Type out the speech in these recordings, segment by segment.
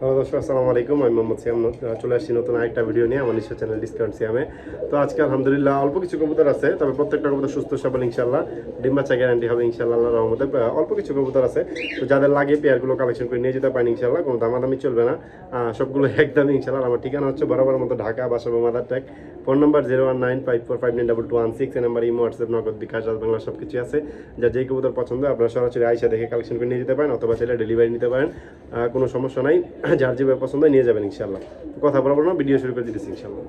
Hello দর্শক, আসসালামু আলাইকুম। আমি মোহাম্মদ সিয়াম চলে আসছি নতুন আরেকটা ভিডিও নিয়ে আমার নিজস্ব চ্যানেল ডিসকাউন্ট সিয়ামে তো আজকে আলহামদুলিল্লাহ অল্প কিছু কবুতর আছে, তবে প্রত্যেকটা কবুতর সুস্থ, সবল ইনশাল্লাহ ডিম বাচ্চা গ্যারান্টি হবে ইনশাল্লাহ রহমতে। অল্প কিছু কবুতর আছে। তো যাদের লাগে পেয়ারগুলো কালেকশন করে নিয়ে যেতে পারেন ইনশাল্লাহ কোনো দামাদামি চলবে না। সবগুলো একদমই ইনশাল্লাহ আমার ঠিকানা হচ্ছে বরাবর মতো Dhaka Basabo Madartek. Phone number zero one nine five four five nine double two one six এই number imo, WhatsApp, Nagad bKash Bangla সব কিছু আছে। যা যেই কবুতর পছন্দ আপনারা সরাসরি আইসা দেখে কালেকশন করে নিয়ে যেতে পারেন, অথবা চাইলে ডেলিভারি নিতে পারেন। কোনো সমস্যা নাই। যার যেভাবে পছন্দ নিয়ে যাবেন ইনশাল্লাহ কথা বলব না ভিডিও শুরু করে দিতেছি ইনশাল্লাহ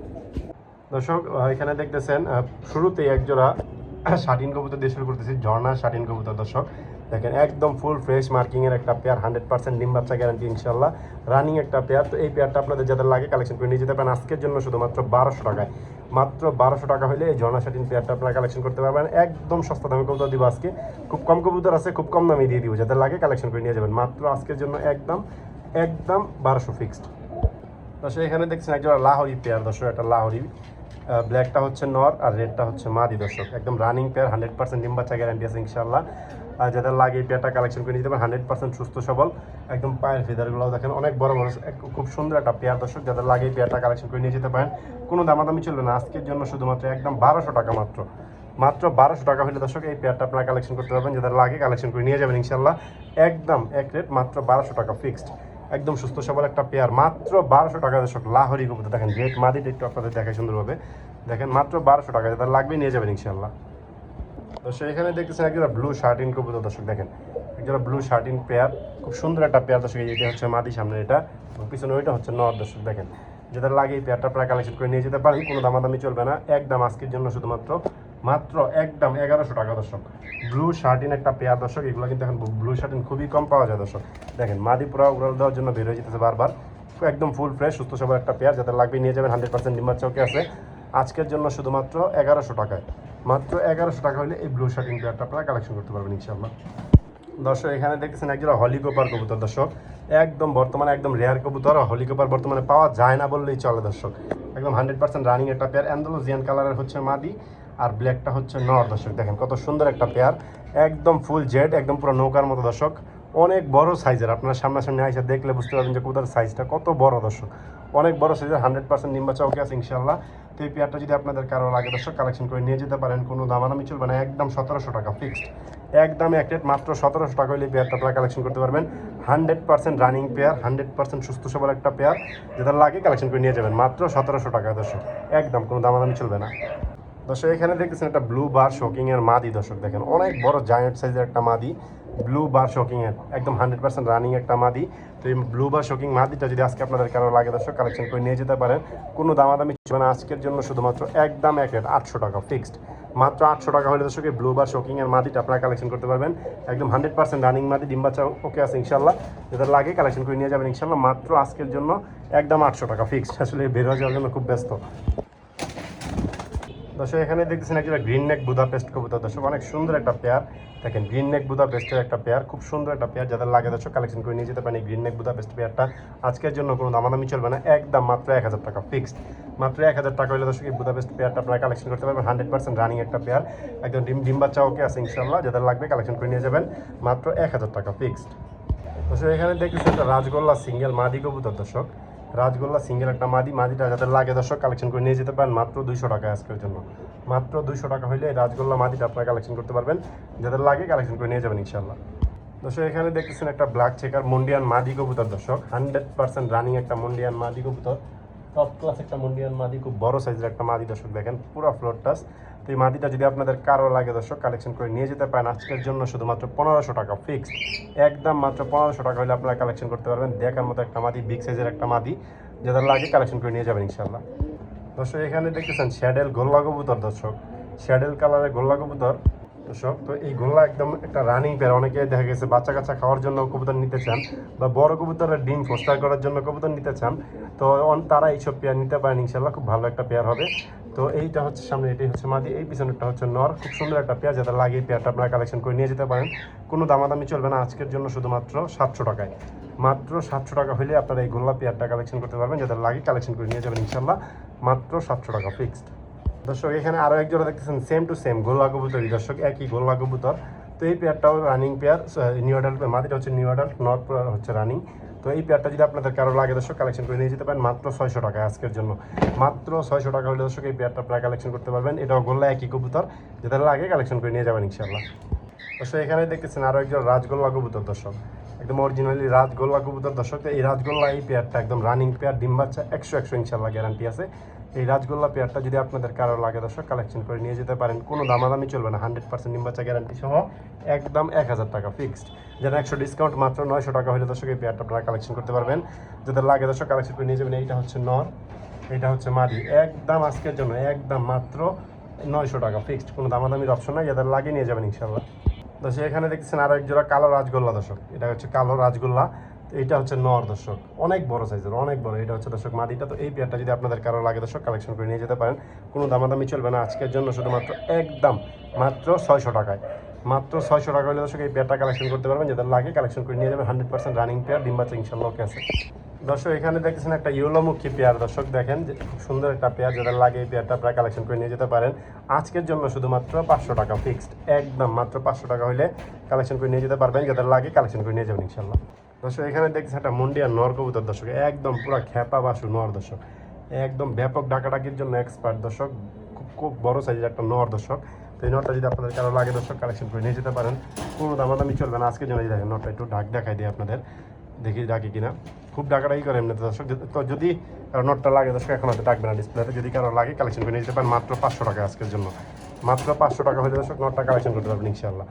দর্শক এখানে দেখতেছেন শুরুতেই এক জোড়া শাটিন কবুতর দিয়ে শুরু করতেছি ঝর্ণা শাটিন কবুতর, দর্শক। দেখেন, একদম ফুল ফ্রেশ মার্কিং এর একটা পেয়ার হান্ড্রেড পার্সেন্ট ডিম বাচ্চা গ্যারান্টি ইনশাল্লাহ রানিং একটা পেয়ার তো এই পেয়ারটা আপনাদের যাদের লাগে কালেকশন করে নিয়ে যেতে পারেন। আজকের জন্য শুধুমাত্র বারোশো টাকায়। মাত্র বারোশো টাকা হলে এই ঝর্ণা শাটিন পেয়ারটা আপনারা কালেকশন করতে পারবেন। একদম সস্তা দামে কবুতর দিব আজকে। খুব কম কবুতর আছে, খুব কম দামে দিয়ে দিব। যাদের লাগে কালেকশন করে নিয়ে যাবেন। মাত্র আজকের জন্য একদম একদম বারোশো ফিক্সড দর্শক এখানে দেখছেন একজন লাহোরি পেয়ার দর্শক, একটা লাহোরি। ব্ল্যাকটা হচ্ছে নর আর রেডটা হচ্ছে মাদি দর্শক। একদম রানিং পেয়ার হান্ড্রেড পার্সেন্ট ডিম বাচ্চা গ্যারান্টি আছে ইনশাল্লাহ আর যাদের লাগে এই পেয়ারটা কালেকশন করে নিতে পারেন হান্ড্রেড পার্সেন্ট সুস্থ সবল। একদম পায়ের ফেদারগুলো দেখেন, অনেক বড় বড় খুব সুন্দর একটা পেয়ার দর্শক। যাদের লাগে এই পেয়ারটা কালেকশন করে নিয়ে যেতে পারেন, কোনো দামাদামি চলবে না। আজকের জন্য শুধুমাত্র একদম বারোশো টাকা মাত্র। মাত্র বারোশো টাকা হলে দর্শক এই পেয়ারটা আপনারা কালেকশন করতে পারবেন। যাদের লাগে কালেকশন করে নিয়ে যাবেন ইনশাল্লাহ একদম এক রেট মাত্র বারোশো টাকা ফিক্সড একদম সুস্থ সবল একটা পেয়ার। মাত্র বারোশো টাকা দর্শক লাহরি কবুতর। দেখেন রেট মাদিটা একটু আপনাদের দেখায় সুন্দরভাবে। দেখেন মাত্র বারোশো টাকা। যাদের লাগবে, নিয়ে যাবেন ইনশাল্লাহ দর্শক এখানে দেখতেছেন একজোড়া ব্লু শার্টিন কবুতর, দর্শক দেখেন। একজোড়া ব্লু শার্টিন পেয়ার। খুব সুন্দর একটা পেয়ার, দর্শক এটা হচ্ছে মাদি সামনে এটা। পিছনে ওইটা হচ্ছে নর দর্শক দেখেন। যেটা লাগে এই পেয়ারটা আপনারা কালেকশন করে নিয়ে যেতে পারেন। কোনো দামাদামি চলবে না। একদম আজকের জন্য শুধুমাত্র মাত্র একদম এগারোশো টাকা দর্শক। ব্লু শার্টিন একটা পেয়ার দর্শক, এগুলো কিন্তু এখন ব্লু শার্টিন খুবই কম পাওয়া যায় দর্শক। দেখেন মাদি পুরা উড়াল দেওয়ার জন্য বের হয়ে যেতেছে বারবার। একদম ফুল ফ্রেশ সুস্থ সবার একটা পেয়ার, যাদের লাগবে নিয়ে যাবেন হান্ড্রেড পার্সেন্ট ডিম্বার চৌকে আছে। আজকের জন্য শুধুমাত্র এগারোশো টাকায়। মাত্র এগারোশো টাকা হলে এই ব্লু শার্টিং পেয়ারটা আপনারা কালেকশন করতে পারবেন ইনশাল্লাহ দর্শক, এখানে দেখতেছেন একজন হলিকোপার কবুতর দর্শক। একদম বর্তমানে একদম রেয়ার কবুতর হলিকোপার বর্তমানে পাওয়া যায় না বললেই চলে দর্শক। একদম হান্ড্রেড পার্সেন্ট রানিং একটা পেয়ার অ্যান্ডোলোজিয়ান কালারের হচ্ছে মাদি। আর ব্ল্যাকটা হচ্ছে নর দর্শক। দেখেন কত সুন্দর একটা পেয়ার একদম ফুল জেড একদম পুরো নৌকার মতো দর্শক। অনেক বড় সাইজের আপনারা সামনাসামনি আইসা দেখলে বুঝতে পারবেন যে কবুতর সাইজটা কত বড় দর্শক। অনেক বড় সাইজের হান্ড্রেড পার্সেন্ট নিম্বা চৌকে আছে ইনশাল্লাহ তো এই পেয়ারটা যদি আপনাদের কারও লাগে দর্শক কালেকশন করে নিয়ে যেতে পারেন। কোনো দামাদামি চলবে না। একদম সতেরোশো টাকা ফিক্সড একদম এক রেট মাত্র সতেরোশো টাকা হলে পেয়ারটা আপনারা কালেকশন করতে পারবেন। Hundred percent running pair hundred percent সুস্থ সবল একটা পেয়ার যেটা লাগে কালেকশন করে নিয়ে যাবেন। মাত্র সতেরোশো টাকা দর্শক। একদম কোনো দামাদামি চলবে না। দর্শক এখানে দেখতেছেন একটা ব্লু বার শোকিং এর মাদি, দর্শক দেখেন। অনেক বড় জায়ান্ট সাইজের একটা মাদি ব্লু বার শোকিং এর, একদম হান্ড্রেড পার্সেন্ট রানিং একটা মাদি। তো এই ব্লু বার শোকিং মাদিটা যদি আজকে আপনাদের কারও লাগে, দর্শক কালেকশন করে নিয়ে যেতে পারেন। কোনো দামাদামি চলবে না, আজকের জন্য শুধুমাত্র একদম এক রেট আটশো টাকা ফিক্সড মাত্র আটশো টাকা হলে, দর্শক, এই ব্লু বার শোকিং এর মাদিটা আপনারা কালেকশন করতে পারবেন। একদম হান্ড্রেড পার্সেন্ট রানিং মাদি ডিম্বাচা ওকে আছে ইনশাল্লাহ যাদের লাগে কালেকশন করে নিয়ে যাবেন ইনশাল্লাহ মাত্র আজকের জন্য একদম আটশো টাকা ফিক্সড আসলে বের হয়ে যাওয়ার জন্য খুব ব্যস্ত। দর্শক, এখানে দেখতেছেন একটা গ্রিন নেক বুদাপেস্ট কবুতর। দর্শক, অনেক সুন্দর একটা পেয়ার। দেখেন, গ্রিন নেক বুদাপেস্টের একটা পেয়ার, খুব সুন্দর একটা পেয়ার, যাদের লাগে দর্শক কালেকশন করে নিয়ে যেতে পারেন এই গ্রিন নেক বুদাপেস্ট পেয়ারটা। আজকের জন্য কোনো দামাদামি চলবে না, একদম মাত্র এক হাজার টাকা ফিক্সড মাত্র এক হাজার টাকা হলে দর্শক, এই বুদাপেস্ট পেয়ারটা আপনারা কালেকশন করতে পারবেন হান্ড্রেড পার্সেন্ট রানিং একটা পেয়ার। একদম ডিম ডিম বাচ্চা ওকে আছে ইনশাল্লাহ যাদের লাগবে কালেকশন করে নিয়ে যাবেন, মাত্র এক হাজার টাকা ফিক্সড দর্শক, এখানে দেখতেছেন একটা রাজগোল্লা সিঙ্গেল মাদি কবুতর, দর্শক। রাজগোল্লা, সিঙ্গেল একটা মাদি, মাদিটা যাদের লাগে দর্শক কালেকশন করে নিয়ে যেতে পারেন মাত্র দুইশো টাকা আজকের জন্য। মাত্র দুইশো টাকা হইলে রাজগোল্লা, মাদিটা আপনারা কালেকশন করতে পারবেন। যাদের লাগে কালেকশন করে নিয়ে যাবেন ইনশাল্লাহ দর্শক, এখানে দেখতেছেন একটা ব্ল্যাক চেকার মন্ডিয়ান মাদি কবুতর দর্শক। হান্ড্রেড পার্সেন্ট রানিং একটা মন্ডিয়ান মাদি কবুতর। টপ ক্লাস একটা মন্ডিয়ান মাদি, খুব বড় সাইজের একটা মাদি দর্শক দেখেন, পুরো ফ্লোর টাস এই মাটিটা যদি আপনাদের কারও লাগে দর্শক কালেকশন করে নিয়ে যেতে পারেন। আজকের জন্য শুধুমাত্র পনেরোশো টাকা ফিক্সড একদম মাত্র পনেরোশো টাকা হলে আপনারা কালেকশন করতে পারবেন। দেখার মতো একটা মাদি বিগ সাইজের একটা মাদি যাদের লাগে কালেকশন করে নিয়ে যাবেন ইনশাল্লাহ দর্শক, এখানে দেখতেছেন শ্যাডেল গোল্লা কবুতর দর্শক। শ্যাডেল কালারের গোল্লা কবুতর দর্শক। তো এই গোল্লা একদম একটা রানিং পেয়ার অনেকে দেখা গেছে বাচ্চা কাচ্চা খাওয়ার জন্য কবুতর নিতে চান বা বড় কবুতরের ডিম ফোস্টার করার জন্য কবুতর নিতে চান। তো তারা এইসব পেয়ার নিতে পারেন ইনশাল্লাহ খুব ভালো একটা পেয়ার হবে। তো এইটা হচ্ছে সামনে, এটি হচ্ছে মাদি। এই পিছনেরটা হচ্ছে নর। খুব সুন্দর একটা পেয়ার যাতে লাগে এই পেয়ারটা আপনারা কালেকশন করে নিয়ে যেতে পারেন। কোনো দামাদামি চলবে না আজকের জন্য, শুধুমাত্র সাতশো টাকায়। মাত্র সাতশো টাকা হলে আপনারা এই গোল্লা পেয়ারটা কালেকশন করতে পারবেন, যাদের লাগে কালেকশন করে নিয়ে যাবেন ইনশাল্লাহ। মাত্র সাতশো টাকা ফিক্সড দর্শক, এখানে আরও একজোড়া দেখতেছেন সেম টু সেম গোল্লা কবুতরই। দর্শক, একই গোল্লা কবুতর। তো এই পেয়ারটাও রানিং পেয়ার নিউ অ্যাডাল্ট মাদিটা হচ্ছে নিউ অ্যাডাল্ট নট হচ্ছে রানিং তো এই পেয়ারটা যদি আপনাদের কারও লাগে দর্শক কালেকশন করে নিয়ে যেতে পারেন, মাত্র ছয়শো টাকা আজকের জন্য। মাত্র ছয়শো টাকা হলে দর্শক, এই পেয়ারটা আপনারা কালেকশন করতে পারবেন। এটাও গোল্লা একই কবুতর যেটা লাগে কালেকশন করে নিয়ে যাবেন ইনশাল্লাহ দর্শক, এখানে দেখতেছেন আরও একজন রাজগোল্লা কবুতর দর্শক। একদম অরিজিনালি রাজগোল্লা কবুতর দর্শক এই রাজগোল্লা এই পেয়ারটা একদম রানিং পেয়ার ডিম বাচ্চা একশো একশো ইনশাল্লাহ গ্যারান্টি আছে। এই রাজগোল্লা পেয়ারটা যদি আপনাদের কারও লাগে দর্শক কালেকশন করে নিয়ে যেতে পারেন। কোনো দামাদামি চলবে না হান্ড্রেড পার্সেন্ট ডিম বাচ্চা গ্যারান্টি সহ একদম এক হাজার টাকা ফিক্সড যেটা একশো ডিসকাউন্ট মাত্র নয়শো টাকা হলে দর্শক, এই পেয়ারটা আপনারা কালেকশন করতে পারবেন। যাদের লাগে দর্শক কালেকশন করে নিয়ে যাবেন, এইটা হচ্ছে নর এটা হচ্ছে মাদি। একদম আজকের জন্য, একদম মাত্র নয়শো টাকা ফিক্সড কোনো দামাদামির অপশন নাই, যাদের লাগে নিয়ে যাবেন ইনশাল্লাহ দর্শক, এখানে দেখছেন আরও এক জোড়া কালো রাজগোল্লা দর্শক। এটা হচ্ছে কালো রাজগোল্লা। এটা হচ্ছে নর দর্শক। অনেক বড় সাইজের অনেক বড়। এটা হচ্ছে দর্শক মাদিটা। তো এই পেয়ারটা যদি আপনাদের কারও লাগে দর্শক কালেকশন করে নিয়ে যেতে পারেন। কোনো দামাদামি চলবে না। আজকের জন্য শুধুমাত্র একদম মাত্র ছয়শো টাকায়। মাত্র ছয়শো টাকা হলে দর্শক এই পেয়ারটা কালেকশন করতে পারবেন। যাদের লাগে কালেকশন করে নিয়ে যাবেন। হান্ড্রেড পার্সেন্ট রানিং পেয়ার ডিম্বাচা ইনশাল্লাহ ওকে আছে। দর্শক, এখানে দেখতেছেন একটা ইউলোমুখী পেয়ার দর্শক দেখেন। যে খুব সুন্দর একটা পেয়ার যাদের লাগে এই পেয়ারটা আপনারা কালেকশন করে নিয়ে যেতে পারেন। আজকের জন্য শুধুমাত্র পাঁচশো টাকা ফিক্সড একদম মাত্র পাঁচশো টাকা হলে কালেকশন করে নিয়ে যেতে পারবেন। যাদের লাগে কালেকশন করে নিয়ে যাবেন ইনশাল্লাহ। দর্শক, এখানে দেখছি একটা মুন্ডিয়া নর কবুতর দর্শক, একদম পুরো খ্যাপা বাসু নর দর্শক, একদম ব্যাপক ডাকাডাকির জন্য এক্সপার্ট দর্শক, খুব খুব বড় সাইজের একটা নর দর্শক। তো এই নটটা যদি আপনাদের কারও লাগে দর্শক কালেকশন করে নিয়ে যেতে পারেন। কোনো দামাদামি চলবে না, আজকের জন্য দেখেন নটটা একটু ডাক দেখাই দিই আপনাদের, দেখি ডাকি কিনা। খুব ডাকাডাকি করে এমনিতে দর্শক তো যদি কারও নটটা লাগে দর্শক, এখন হয়তো ডাকবে না ডিসপ্লেতে যদি কারও লাগে কালেকশন করে নিয়ে যেতে পারেন মাত্র পাঁচশো টাকা আজকের জন্য। মাত্র পাঁচশো টাকা হলে দর্শক নটটা কালেকশন করতে পারবেন ইনশাল্লাহ